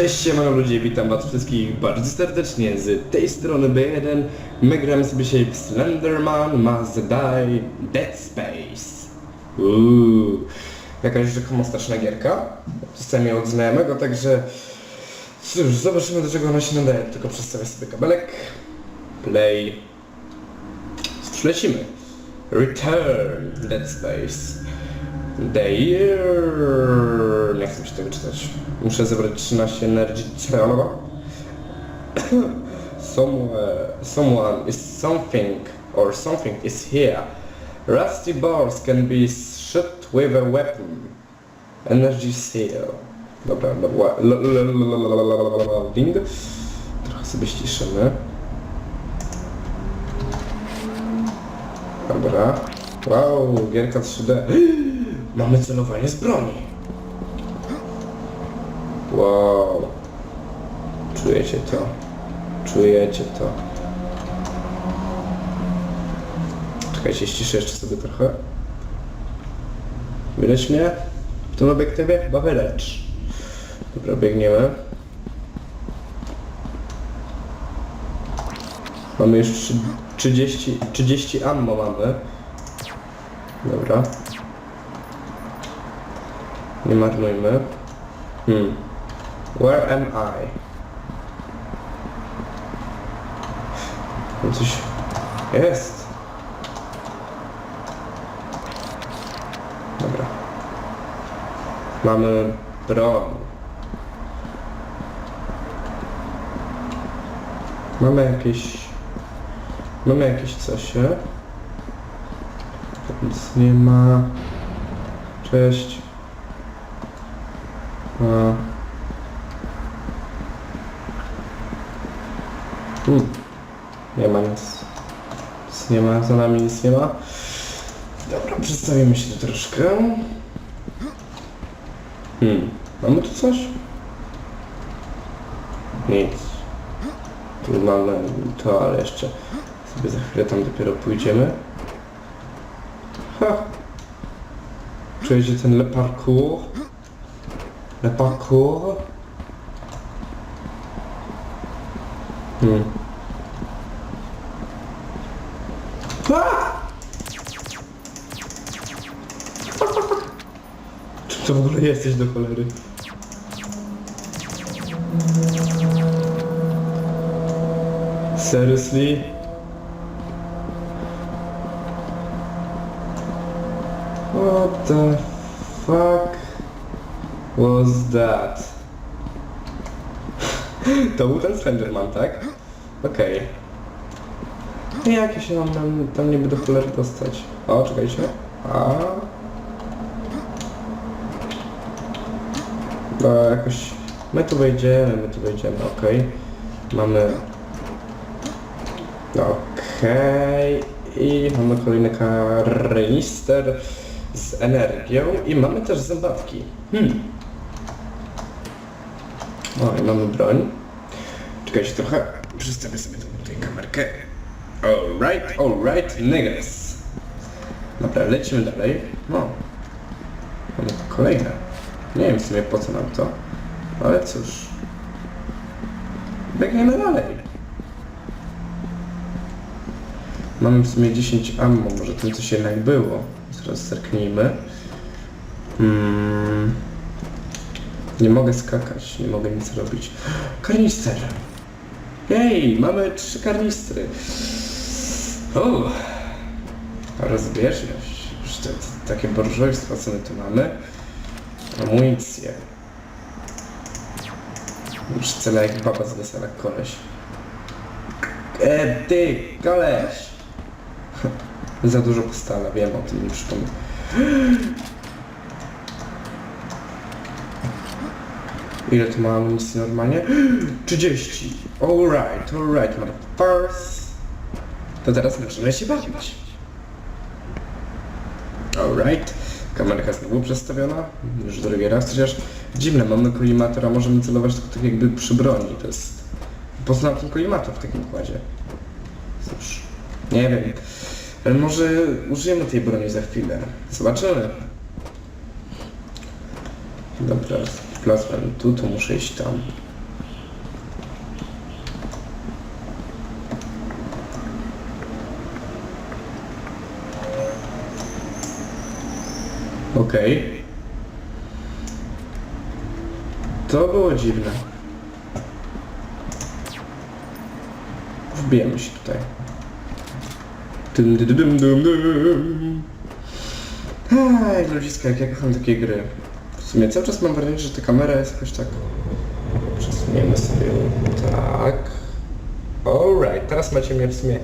Cześć, siemano ludzie, witam was wszystkich bardzo serdecznie z tej strony B1. My gramy sobie dzisiaj w Slenderman Must Die Dead Space. Uuu, jakaś rzekomo straszna gierka. Dostałem ją od znajomego, także cóż, zobaczymy do czego ona się nadaje. Tylko przedstawię sobie kabelek. Play. Lecimy. Return Dead Space. Year... Nie chcę się tego czytać. Muszę zebrać 13 energii. Somewhere, someone is something or something is here. Rusty bars can be shot with a weapon. Energy seal. Dobra, dobra. Loading. Trochę sobie ściszymy. Dobra. Wow, gierka 3D. Mamy celowanie z broni. Wow. Czujecie to? Czujecie to? Czekajcie, ściszę jeszcze sobie trochę. Wylecz mnie? W tym obiektywie? Chyba wylecz. Dobra, biegniemy. Mamy już trzy- 30, 30 ammo mamy. Dobra. Nie marnujmy. Hmm. Where am I? Coś jest. Dobra. Mamy broń. Mamy jakieś... Mamy jakieś coś, nie? Nic nie ma. Cześć. Hmm. Nie ma nic. Nic nie ma, za nami nic nie ma. Dobra, przedstawimy się tu troszkę. Hmm. Mamy tu coś? Nic. Tu mamy to, ale jeszcze sobie za chwilę tam dopiero pójdziemy. Ha! Czujecie ten le? Le parkour? Hmm. A! Czym to w ogóle jesteś do cholery? Seriously? What the fuck was that? To był ten Slenderman, tak? Okej. Okay. Jak ja się mam tam, tam niby do cholery dostać? O, czekajcie. A. No jakoś... My tu wejdziemy, my tu wejdziemy, okej. Mamy... Okej. I mamy kolejny kanister z energią i mamy też zębatki. Hmm. O, i mamy broń. Czekajcie trochę. Przystawię sobie tutaj kamerkę. Alright, alright, niggas. Dobra, lecimy dalej. No. Mamy kolejne. Nie wiem w sumie po co nam to. Ale cóż. Biegniemy dalej. Mamy w sumie 10 ammo, może tym coś jednak było. Zaraz zerknijmy. Hmm. Nie mogę skakać, nie mogę nic robić. Karnister! Jej, mamy trzy karnistry. O! Rozbieżność. Te, te, takie burżujstwo, co my tu mamy. Amunicję. Już cele jak baba z wesela, koleś. E, ty, koleś! Za dużo postala, wiem o tym, nie przypomnę. Ile tu ma amunicji normalnie? 30! Alright, alright, motherfuckers. To teraz możemy się bawić. Alright. Kamerka znowu przestawiona. Już drugi raz, chociaż dziwne, mamy kolimator, a możemy celować tylko tak jakby przy broni. To jest... Po co nam ten kolimator w takim układzie? Cóż, nie wiem. Ale może użyjemy tej broni za chwilę. Zobaczymy. Dobra, wlazłem tu, to muszę iść tam. Okej. To było dziwne. Wbijemy się tutaj. Dum, dum, dum, dum, dum. Ej, ludziska, jak ja kocham takie gry. W sumie cały czas mam wrażenie, że ta kamera jest jakoś tak... Przesuniemy sobie ją tak. Alright, teraz macie mnie w sumie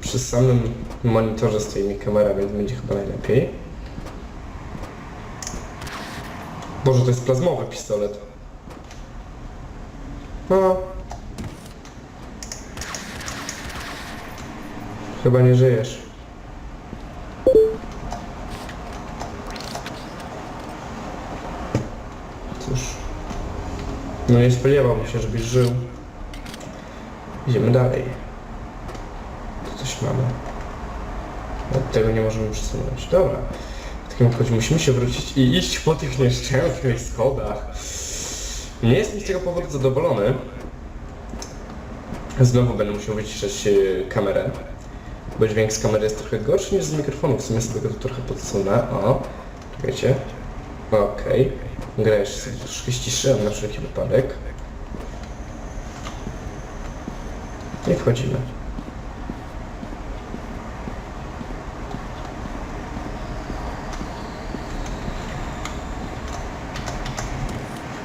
przy samym monitorze stoi mi kamera, więc będzie chyba najlepiej. Boże, to jest plazmowy pistolet. No. Chyba nie żyjesz. Cóż. No nie spodziewałbym się, żebyś żył. Idziemy dalej. Tu coś mamy. Od tego nie możemy przesunąć. Dobra. W takim razie musimy się wrócić i iść po tych nieszczęsnych schodach. Nie jestem z tego powodu zadowolony. Znowu będę musiał wyciszać kamerę. Bo dźwięk z kamery jest trochę gorszy niż z mikrofonu. W sumie sobie go tu trochę podsunę. O, czekajcie. Okej. Grę jeszcze troszkę ściszyłem na wszelki wypadek. I wchodzimy.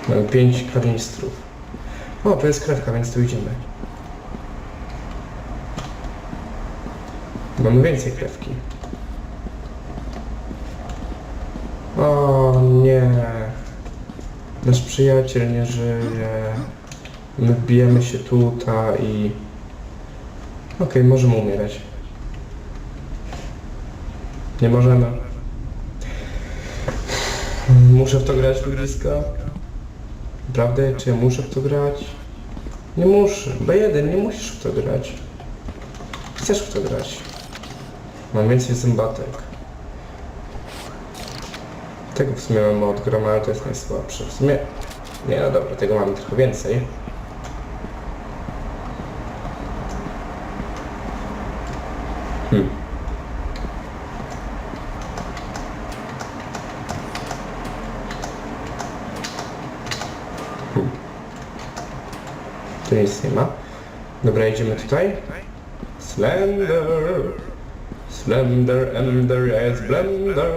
Mamy pięć karnistrów. O, to jest krewka, więc tu idziemy. Mamy więcej krewki. Nie. Nasz przyjaciel nie żyje. My bijemy się tutaj i... Okej, możemy umierać. Nie możemy. Muszę w to grać, ludziska? Prawda? Czy ja muszę w to grać? Nie muszę. B1, nie musisz w to grać. Chcesz w to grać. Mam więcej zębatek. Tego w sumie mamy od groma, ale to jest najsłabsze. W sumie... Nie, no dobra, tego mamy trochę więcej. Hmm. Hmm. Tu nic nie ma. Dobra, idziemy tutaj. Slender. Slender, ender, yes, blender.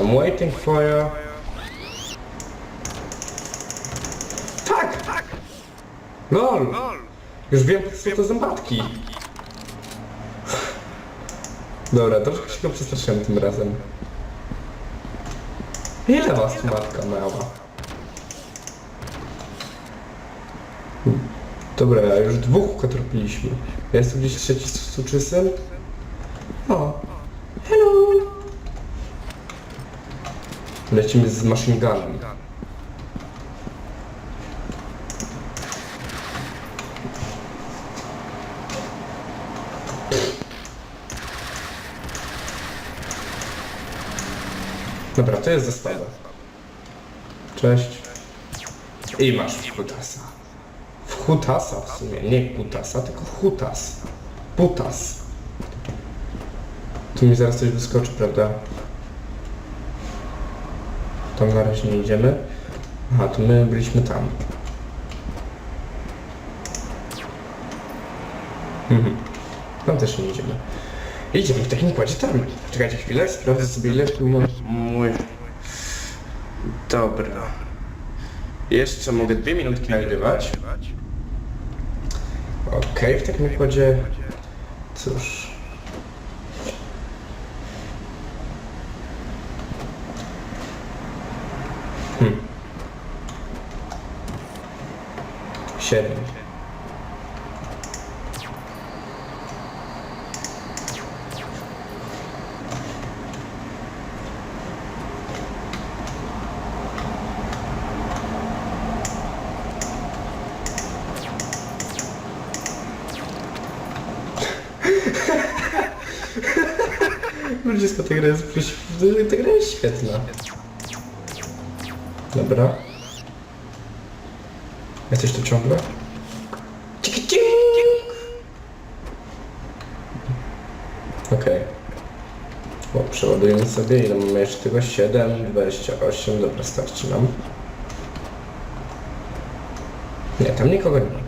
I'm waiting for you. Tak! LOL! Już wiem, co to zębatki. Dobra, troszkę się go przestraszyłem tym razem. Ile was tu matka mała? Dobra, już dwóch ukotropiliśmy. Jest tu gdzieś trzeci z suczysem? O. Hello! Lecimy z machine gunem. Dobra, to jest zastawa. Cześć. I masz w hutasa. W hutasa w sumie, nie kutasa, tylko hutas. Putas. Tu mi zaraz coś wyskoczy, prawda? Tam na razie nie idziemy. Aha, to my byliśmy tam. Mhm. Tam też nie idziemy. Idziemy w takim układzie tam. Czekajcie chwilę, sprawdzę sobie ile tu mam mój... Dobra. Jeszcze mogę dwie minutki nagrywać. Okej, w takim układzie... Cóż... Hmm. Siedem. Ludziska, ta gra jest, ta gra jest świetna. Dobra. Jesteś tu ciągle? Ciki, ciki. Okej. O, przeładujemy sobie, ile mamy jeszcze tego? 7, 28, dobra, starczy nam. Nie, tam nikogo nie ma.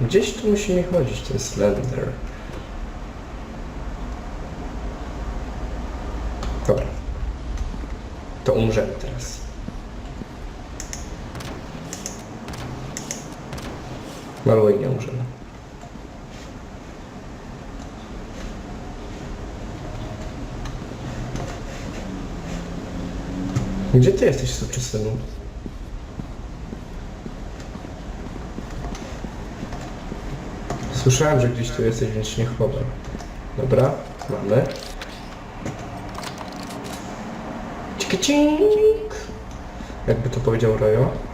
Gdzieś tu musi mi chodzić, ten Slender. Dobra. To umrzemy teraz. I nie umrzemy. Gdzie ty jesteś, suczysynu? Słyszałem, że gdzieś tu jesteś, więc nie chowaj. Dobra, mamy. Cik-cink. Jakby to powiedział Rojo.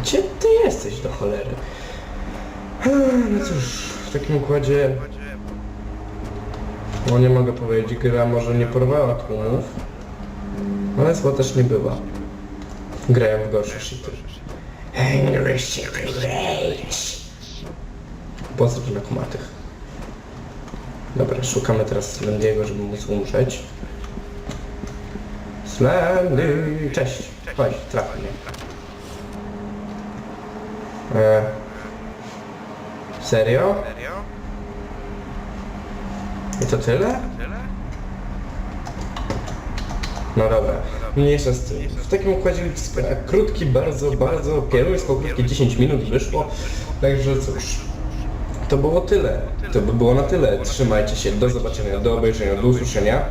Gdzie ty jesteś do cholery? Hmm, No cóż, w takim układzie... No nie mogę powiedzieć, gra może nie porwała tłumów, ale zła też nie była. Grają w gorsze shity. City Rage. Pozdrow na kumatych. Dobra, szukamy teraz Slendiego, żeby móc umrzeć. Slendy! Cześć! Chodź, traf mnie. E... Serio? Serio? I to tyle? Tyle? No dobra, mniejsza z tym. W takim układzie krótki, bardzo, bardzo kieruńsko krótkie 10 minut wyszło. Także cóż, to było tyle. To by było na tyle. Trzymajcie się, do zobaczenia, do obejrzenia, do usłyszenia.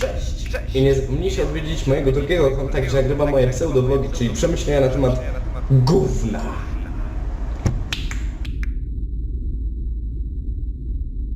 Cześć! I nie zapomnijcie odwiedzić mojego drugiego konta, gdzie nagrywa moje pseudowlogi, czyli przemyślenia na temat gówna.